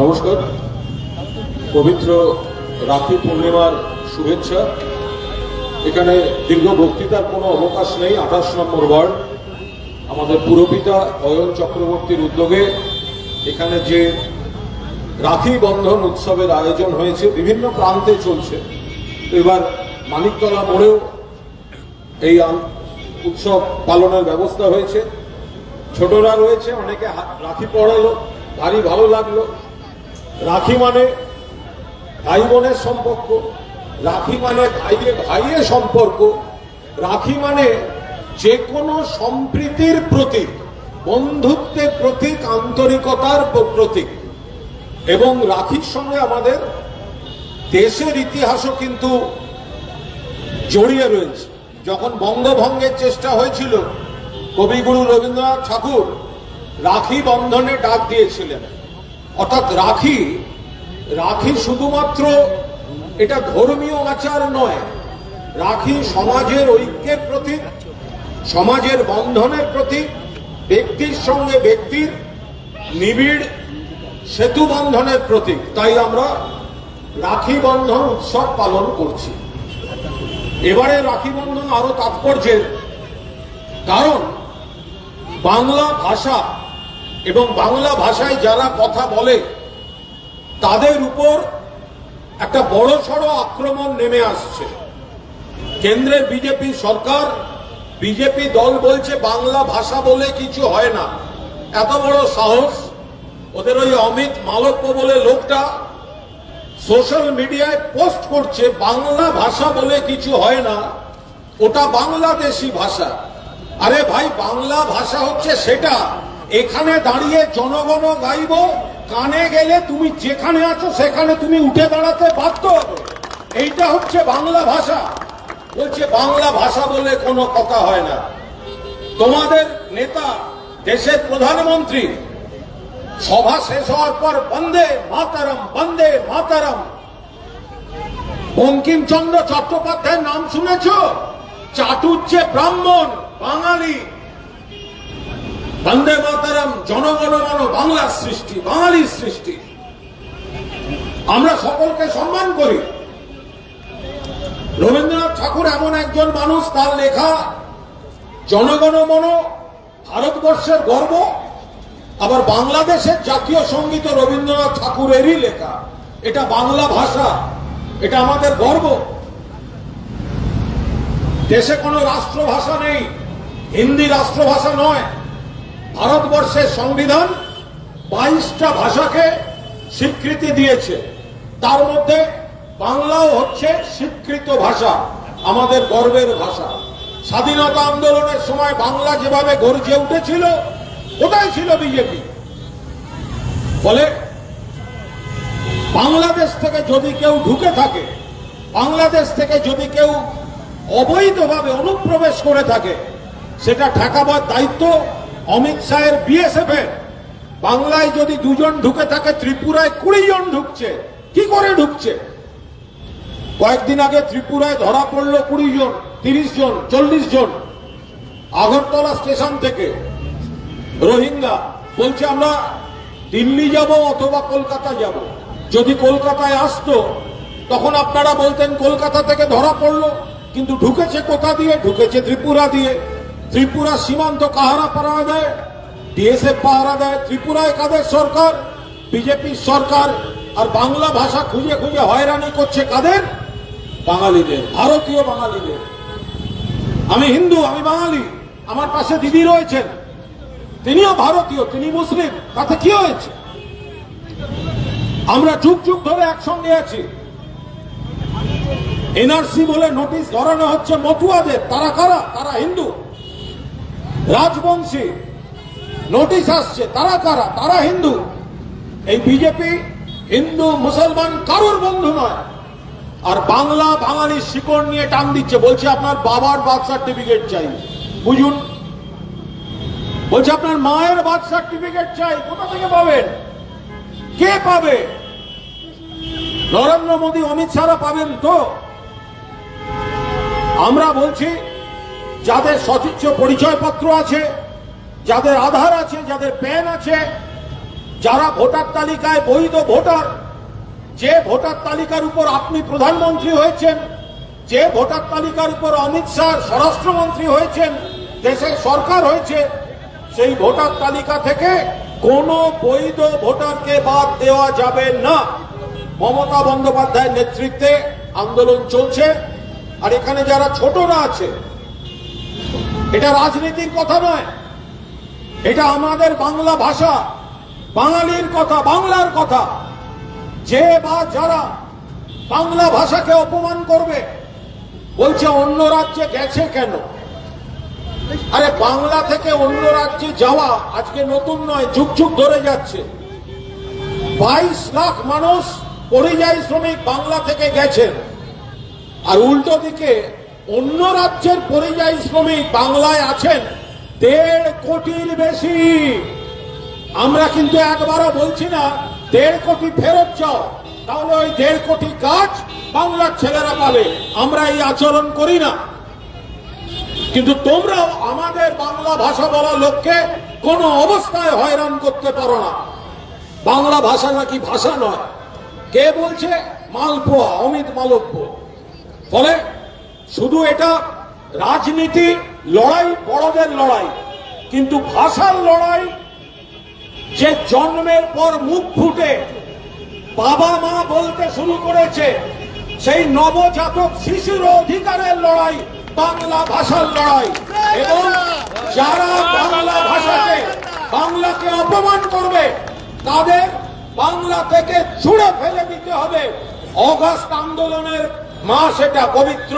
নমস্কার। পবিত্র রাখি পূর্ণিমার শুভেচ্ছা। এখানে দীর্ঘ বক্তৃতার কোনো অবকাশ নেই, আঠাশ নম্বর ওয়ার্ড। আমাদের পুরপিতা অয়ন চক্রবর্তীর উদ্যোগে এখানে যে রাখি বন্ধন উৎসবের আয়োজন হয়েছে, বিভিন্ন প্রান্তে চলছে। এবার মানিকতলা মোড়েও এই উৎসব পালনের ব্যবস্থা হয়েছে। ছোটরা রয়েছে, অনেকে রাখি পড়ালো ভারী ভালো লাগল। রাখি মানে ভাই বোনের সম্পর্ক, রাখি মানে ভাইয়ে ভাইয়ের সম্পর্ক, রাখি মানে যে কোনো সম্প্রীতির প্রতীক, বন্ধুত্বের প্রতীক, আন্তরিকতার প্রতীক। এবং রাখির সঙ্গে আমাদের দেশের ইতিহাসও কিন্তু জড়িয়ে রয়েছে। যখন বঙ্গভঙ্গের চেষ্টা হয়েছিল, কবিগুরু রবীন্দ্রনাথ ঠাকুর রাখি বন্ধনে ডাক দিয়েছিলেন। অর্থাৎ রাখি রাখি শুধুমাত্র এটা ধর্মীয় আচার নয়, রাখি সমাজের ঐক্যের প্রতীক, সমাজের বন্ধনের প্রতীক, ব্যক্তির সঙ্গে ব্যক্তির নিবিড় সেতু বন্ধনের প্রতীক। তাই আমরা রাখি বন্ধন উৎসব পালন করছি। এবারে রাখি বন্ধন আরও তাৎপর্যের কারণ বাংলা ভাষা এবং বাংলা ভাষায় যারা কথা বলে, তাদের উপর একটা বড় সড়ো আক্রমণ নেমে আসছে। কেন্দ্রের বিজেপি সরকার, বিজেপি দল বলছে, বাংলা ভাষা বলে কিছু হয় না। এত বড় সাহস, ওদের ওই অমিত মালব্য বলে লোকটা সোশ্যাল মিডিয়ায় পোস্ট করছে, বাংলা ভাষা বলে কিছু হয় না, ওটা বাংলাদেশি ভাষা। আরে ভাই, বাংলা ভাষা হচ্ছে সেটা। এখানে দাঁড়িয়ে জনগণ গাইব, কানে গেলে তুমি যেখানে আছো সেখানে তুমি উঠে দাঁড়াতে বাধ্য এইটা হচ্ছে বাংলা ভাষা। বলছে, বাংলা ভাষা বলে কোনো কথা হয় না। তোমাদের নেতা, দেশের প্রধানমন্ত্রী, সভা শেষ হওয়ার পর বন্দে মাতারাম বন্দে মাতারাম। বঙ্কিমচন্দ্র চট্টোপাধ্যায়ের নাম শুনেছ? চাটুর্যে ব্রাহ্মণ, বাঙালি। বন্দে মাতারাম জনগণমন বাংলার সৃষ্টি বাঙালির সৃষ্টি। আমরা সকলকে সম্মান করি। রবীন্দ্রনাথ ঠাকুর এমন একজন মানুষ, তার লেখা জনগণমন ভারতবর্ষের গর্ব, আবার বাংলাদেশের জাতীয় সংগীত রবীন্দ্রনাথ ঠাকুরেরই লেখা। এটা বাংলা ভাষা, এটা আমাদের গর্ব। দেশে কোনো রাষ্ট্রভাষা নেই, হিন্দি রাষ্ট্রভাষা নয়। ভারতবর্ষের সংবিধান বাইশটা ভাষাকে স্বীকৃতি দিয়েছে। তার মধ্যে বাংলাও হচ্ছে স্বীকৃত ভাষা, আমাদের গর্বের ভাষা। স্বাধীনতা আন্দোলনের সময় বাংলা যেভাবে গর্জে উঠেছিল, ওটাই ছিল বিজেপি। ফলে বাংলাদেশ থেকে যদি কেউ ঢুকে থাকে, বাংলাদেশ থেকে যদি কেউ অবৈধভাবে অনুপ্রবেশ করে থাকে, সেটা ঠেকাবার দায়িত্ব অমিত শাহের বিএসএফ এর। বাংলায় যদি দুজন ঢুকে থাকে, ত্রিপুরায় কুড়ি জন ঢুকছে। কি করে ঢুকছে? কয়েকদিন আগে ত্রিপুরায় ধরা পড়ল কুড়ি জন, তিরিশ জন, চল্লিশ জন। আগরতলা স্টেশন থেকে। রোহিঙ্গা বলছে, আমরা দিল্লি যাব অথবা কলকাতা যাব। যদি কলকাতায় আসতো, তখন আপনারা বলতেন কলকাতা থেকে ধরা পড়ল, কিন্তু ঢুকেছে কোথা দিয়ে? ঢুকেছে ত্রিপুরা দিয়ে। ত্রিপুরা সীমান্ত কাহারা পাহারা দেয় ডিএসএফ পাহারা দেয় ত্রিপুরায় কাদের সরকার বিজেপির সরকার, আর বাংলা ভাষা খুঁজে খুঁজে হয়রানি করছে কাদের? বাঙালিদের, ভারতীয় বাঙালিদের। আমি হিন্দু, আমি বাঙালি, আমার পাশে দিদি রয়েছেন, তিনিও ভারতীয়, তিনি মুসলিম, তাতে কি হয়েছে? আমরা যুগ যুগ ধরে একসঙ্গে আছি। এনআরসি বলে নোটিশ ধরানো হচ্ছে মতুয়াদের, তারা কারা? তারা হিন্দু। রাজবংশী নোটিশ আসছে, তারা কারা? তারা হিন্দু। এই বিজেপি হিন্দু, মুসলমান কারোর বন্ধু নয়। আর বাংলা বাঙালির শিকড় নিয়ে টান দিচ্ছে, বলছে আপনার বাবার বার্থ সার্টিফিকেট চাই। বুঝুন। বলছে আপনার মায়ের বার্থ সার্টিফিকেট চাই, কোথা থেকে পাবেন? কে পাবে? নরেন্দ্র মোদী, অমিত শাহরা পাবেন তো? আমরা বলছি যাদের সচিত্র পরিচয়পত্র আছে, যাদের আধার আছে, যাদের প্যান আছে, যারা ভোটার তালিকায় বৈধ ভোটার, যে ভোটার তালিকার উপর আপনি প্রধানমন্ত্রী হয়েছেন, যে ভোটার তালিকার উপর অমিত শাহ স্বরাষ্ট্রমন্ত্রী হয়েছেন, দেশের সরকার হয়েছে, সেই ভোটার তালিকা থেকে কোনো বৈধ ভোটারকে বাদ দেওয়া যাবে না। মমতা বন্দ্যোপাধ্যায়ের নেতৃত্বে আন্দোলন চলছে, আর এখানে যারা ছোটরা আছে এটা রাজনীতির কথা নয়। এটা আমাদের বাংলা ভাষা। বাঙালির কথা, বাংলার কথা। যে বা যারা বাংলা ভাষাকে অপমান করবে, বলছে অন্য রাজ্যে গেছে কেন? আরে বাংলা থেকে অন্য রাজ্যে যাওয়া আজকে নতুন নয়, যুগ যুগ ধরে যাচ্ছে। বাইশ লাখ মানুষ পরিযায়ী শ্রমিক বাংলা থেকে গেছেন। আর উল্টো দিকে অন্য রাজ্যের পরিযায়ী শ্রমিক বাংলায় আছেন দেড় কোটির বেশি। আমরা কিন্তু একবারও বলছি না, দেড় কোটি ফেরত যাও তাহলে ওই দেড় কোটি কাজ বাংলার ছেলেরা পাবে। আমরা এই আচরণ করি না। কিন্তু তোমরাও আমাদের বাংলা ভাষা বলা লোককে কোনো অবস্থায় হয়রান করতে পারো না। বাংলা ভাষা নাকি ভাষা নয়। কে বলছে? মালপোয়া, অমিত মালব্য। ফলে শুধু এটা, রাজনীতি, লড়াই, বড়দের লড়াই, কিন্তু ভাষার লড়াই, যে জন্মের পর মুখ ফুটে, বাবা মা বলতে শুরু করেছে, সেই নবজাতক শিশুর অধিকারের লড়াই, বাংলা ভাষার লড়াই। এবং যারা বাংলা ভাষাকে, বাংলাকে অপমান করবে, তাদের বাংলা থেকে ছুড়ে ফেলে দিতে হবে। অগাস্ট আন্দোলনের মাস এটা পবিত্র।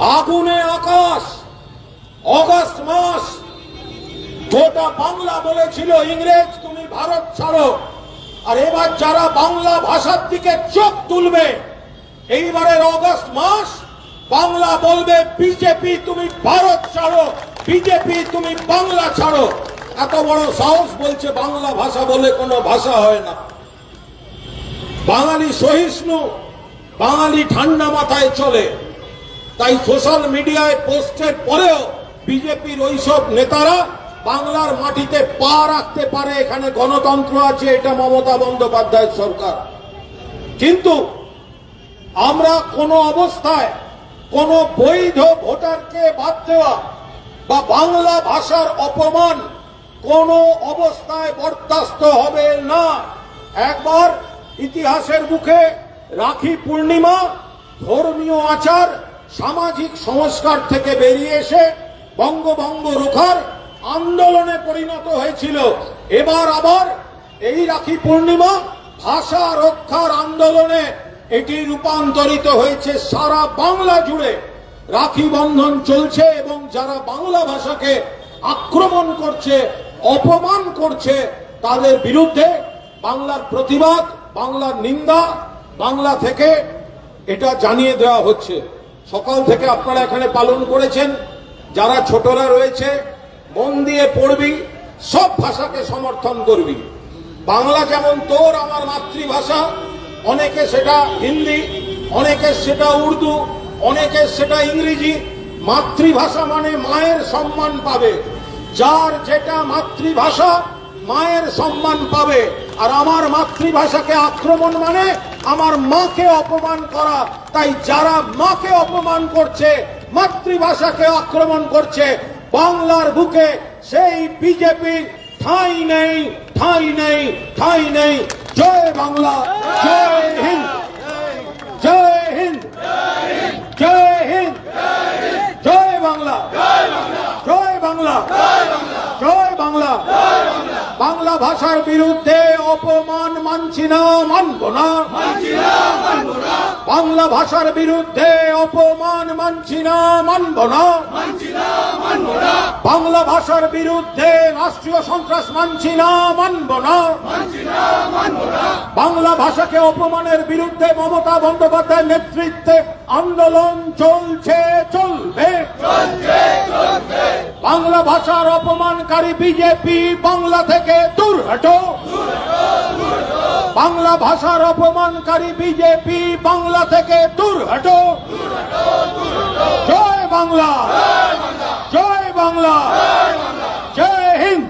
আগুনে আকাশ, অগাস্ট মাস, গোটা বাংলা বলেছিল, ইংরেজ, তুমি ভারত ছাড়ো। আর এবার যারা বাংলা ভাষার দিকে চোখ তুলবে, এইবারের অগস্ট মাস, বাংলা বলবে, বিজেপি, তুমি ভারত ছাড়ো, বিজেপি, তুমি বাংলা ছাড়ো। এত বড় সাহস বলছে বাংলা ভাষা বলে কোনো ভাষা হয় না। বাঙালি সহিষ্ণু, বাঙালি ঠান্ডা মাথায় চলে। তাই সোশ্যাল মিডিয়ায় পোস্টের পরেও বিজেপির ওইসব নেতারা বাংলার মাটিতে পা রাখতে পারে, এখানে গণতন্ত্র আছে, এটা মমতা বন্দ্যোপাধ্যায়ের সরকার। কিন্তু আমরা কোনো অবস্থায় কোনো বৈধ ভোটারকে বাদ দেওয়া বা বাংলা ভাষার অপমান কোনো অবস্থায় বরদাস্ত হবে না। একবার ইতিহাসের মুখে রাখি পূর্ণিমা, ধর্মীয় আচার সামাজিক সংস্কার থেকে বেরিয়ে এসে বঙ্গভঙ্গ রোখার আন্দোলনে পরিণত হয়েছিল। এবার আবার এই রাখি পূর্ণিমা ভাষা রক্ষার আন্দোলনে এটি রূপান্তরিত হয়েছে সারা বাংলা জুড়ে। রাখি বন্ধন চলছে এবং যারা বাংলা ভাষাকে আক্রমণ করছে, অপমান করছে, তাদের বিরুদ্ধে বাংলার প্রতিবাদ, বাংলার নিন্দা, বাংলা থেকে এটা জানিয়ে দেওয়া হচ্ছে। সকাল থেকে আপনারা এখানে পালন করেছেন, যারা ছোটরা রয়েছে, মন দিয়ে পড়বি, সব ভাষাকে সমর্থন করবি। বাংলা যেমন তোর আমার মাতৃভাষা, অনেকে সেটা হিন্দি অনেকের সেটা উর্দু অনেকের সেটা ইংরেজি, মাতৃভাষা মানে মায়ের সম্মান পাবে। যার যেটা মাতৃভাষা, মায়ের সম্মান পাবে। আর আমার মাতৃভাষাকে আক্রমণ মানে আমার মাকে অপমান করা। তাই যারা মাকে অপমান করছে, মাতৃভাষাকে আক্রমণ করছে, বাংলার বুকে সেই বিজেপির ঠাঁই নেই ঠাঁই নেই ঠাঁই নেই। জয় বাংলা, জয় হিন্দ জয় হিন্দ জয় হিন্দ জয় বাংলা জয় বাংলা জয় বাংলা বাংলা ভাষার বিরুদ্ধে অপমান মানছি না মানব না। বাংলা ভাষার বিরুদ্ধে অপমান মানছি না মানব না। বাংলা ভাষার বিরুদ্ধে রাষ্ট্রীয় সন্ত্রাস মানছি না মানব না। বাংলা ভাষাকে অপমানের বিরুদ্ধে মমতা বন্দ্যোপাধ্যায়ের নেতৃত্বে আন্দোলন চলছে চলবে। বাংলা ভাষার অপমানকারী বিজেপি বাংলা থেকে হটো বাংলা ভাষার অপমানকারী বিজেপি বাংলা থেকে দূর হটো জয় বাংলা। জয় বাংলা। জয় হিন্দ।